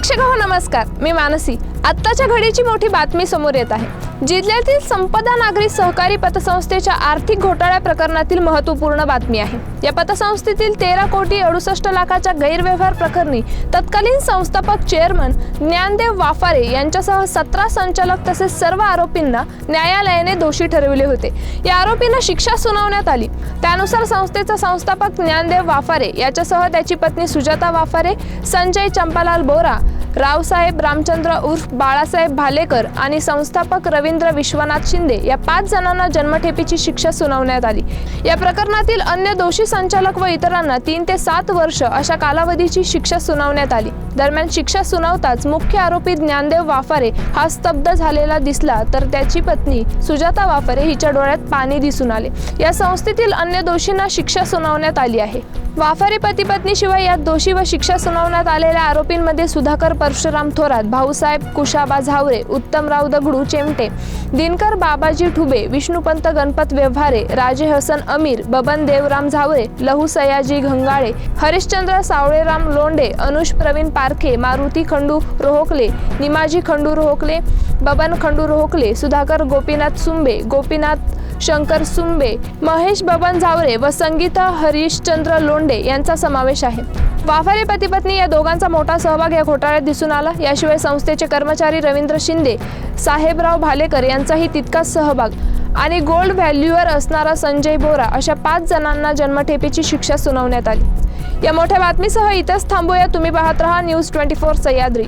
प्रेक्षक हो नमस्कार. मी मानसी. आत्ताच्या घडीची मोठी बातमी समोर येत आहे. जिल्ह्यातील संपदा नागरी सहकारी पतसंस्थेच्या आर्थिक घोटाळ्या प्रकरणातील महत्त्वपूर्ण बातमी आहे. या पतसंस्थेतील तेरा कोटी अडुसष्ट लाखाच्या गैरव्यवहार प्रकरणी तत्कालीन संस्थापक चेअरमन ज्ञानदेव वाफारे यांच्यासह सतरा संचालक तसेच सर्व आरोपींना न्यायालयाने दोषी ठरविले होते. या आरोपींना शिक्षा सुनावण्यात आली. त्यानुसार संस्थेचा संस्थापक ज्ञानदेव वाफारे याच्यासह त्याची पत्नी सुजाता वाफारे संजय चंपालाल बोरा रावसाहेब रामचंद्र उर्फ बाळासाहेब भालेकर आणि संस्थापक रवींद्र विश्वनाथ शिंदे या पाच जणांना जन्मठेपीची शिक्षा सुनावण्यात आली. या प्रकरणातील अन्य दोषी संचालक व इतरांना तीन ते सात वर्ष अशा कालावधीची शिक्षा सुनावण्यात आली. दरम्यान शिक्षा सुनावताच मुख्य आरोपी ज्ञानदेव वाफारे हा स्तब्ध झालेला दिसला तर त्याची पत्नी सुजाता वाफारे हिच्या डोळ्यात पाणी दिसून आले. या संस्थेतील अन्य दोषींना शिक्षा सुनावण्यात आली आहे. वाफारे पती पत्नी शिवाय यात दोषी व शिक्षा सुनावण्यात आलेल्या आरोपींमध्ये सुधाकर परशुराम थोरात भाऊसाहेब कुशाबा झावरे उत्तमराव दगडू चेमटे दिनकर बाबाजी ठुबे विष्णुपंत गणपत व्यवहारे राजे हसन अमीर बबन देवराम झावरे लहू सयाजी घंगाळे हरिश्चंद्र सावळेराम लोंडे अनुष प्रवीण पारखे मारुती खंडू रोहकले निमाजी खंडू रोहकले बबन खंडू रोहकले सुधाकर गोपीनाथ सुंबे गोपीनाथ शंकर सुंबे महेश बबन झावरे व संगीता हरिश्चंद्र लोंडे यांचा समावेश आहे. वाफारे पती पत्नी या दोघांचा मोठा सहभाग या घोटाळ्यात दिसून आला. याशिवाय संस्थेचे कर्मचारी रवींद्र शिंदे साहेबराव भालेकर यांचाही तितकाच सहभाग. आणि गोल्ड व्हॅल्यूवर असणारा संजय बोरा अशा पाच जणांना जन्मठेपेची शिक्षा सुनावण्यात आली. या मोठ्या बातमीसह इथंच थांबूया. तुम्ही पाहत रहा न्यूज ट्वेंटी फोर सह्याद्री